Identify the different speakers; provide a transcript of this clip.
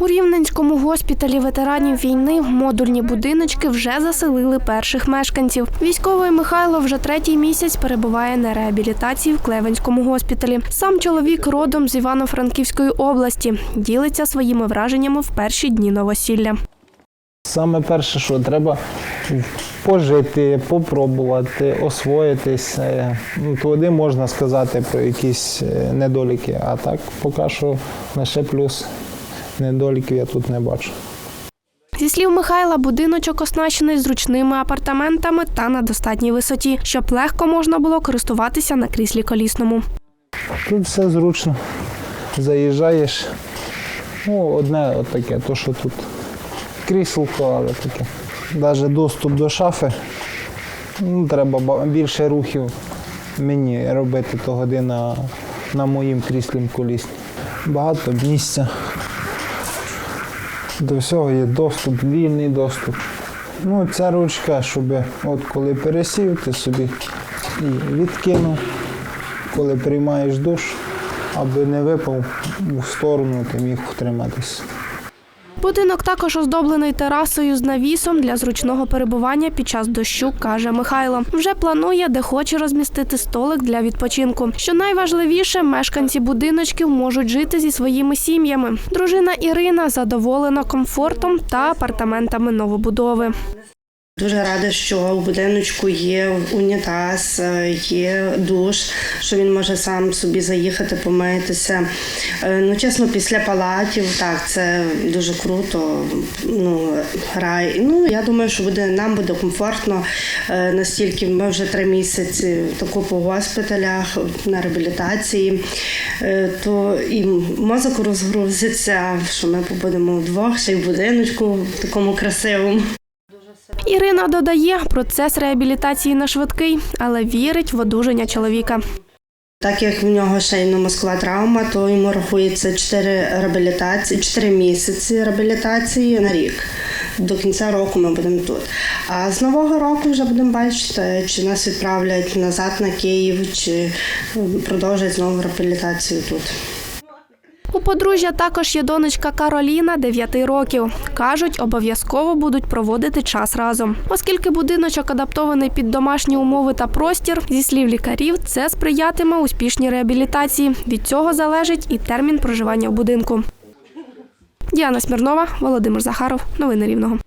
Speaker 1: У Рівненському госпіталі ветеранів війни модульні будиночки вже заселили перших мешканців. Військовий Михайло вже третій місяць перебуває на реабілітації в Клевенському госпіталі. Сам чоловік родом з Івано-Франківської області. Ділиться своїми враженнями в перші дні новосілля.
Speaker 2: Саме перше, що треба пожити, попробувати, освоїтись. Е, ну, можна сказати про якісь е, недоліки, а так поки що лише плюс недоліків я тут не бачу.
Speaker 1: Зі слів Михайла, будиночок оснащений зручними апартаментами та на достатній висоті, щоб легко можна було користуватися на кріслі колісному.
Speaker 2: Тут все зручно. Заїжджаєш. Ну, одне от таке, то що тут кріселко, але таке. Навіть доступ до шафи. Ну, треба більше рухів мені робити того на, на моїм кріслі колісні. Багато місця. До всього є доступ, вільний доступ. Ну, ця ручка, щоб от коли пересів, ти собі і відкинув коли приймаєш душ, аби не випав в сторону, ти міг втриматися.
Speaker 1: Будинок також оздоблений терасою з навісом для зручного перебування під час дощу, каже Михайло. Вже планує, де хоче розмістити столик для відпочинку. Що найважливіше, мешканці будиночків можуть жити зі своїми сім'ями. Дружина Ірина задоволена комфортом та апартаментами новобудови.
Speaker 3: Дуже рада, що у будиночку є унітаз, е, є душ, що він може сам собі заїхати, помитися. Е, Ну, чесно, після палатів, так, це дуже круто. Ну, рай. Ну, я думаю, що буде, нам буде комфортно е, настільки. Ми вже три місяці таку по госпіталях на реабілітації, то і мозок розгрузиться, що ми побудемо вдвох, ще й в будиночку такому красивому.
Speaker 1: Ірина додає, процес реабілітації не швидкий, але вірить в одужання чоловіка.
Speaker 3: Так як в нього шейно-мозкова травма, то йому рахується 4 реабілітації, 4 місяці реабілітації на рік. До кінця року ми будемо тут. А з нового року вже будемо бачити, чи нас відправлять назад на Київ, чи продовжать знову реабілітацію тут.
Speaker 1: У подружжя також є донечка Кароліна, 9 років. Кажуть, обов'язково будуть проводити час разом. Оскільки будиночок адаптований під домашні умови та простір, зі слів лікарів, це сприятиме успішній реабілітації. Від цього залежить і термін проживання в будинку. Діана Смірнова, Володимир Захаров. Новини Рівного.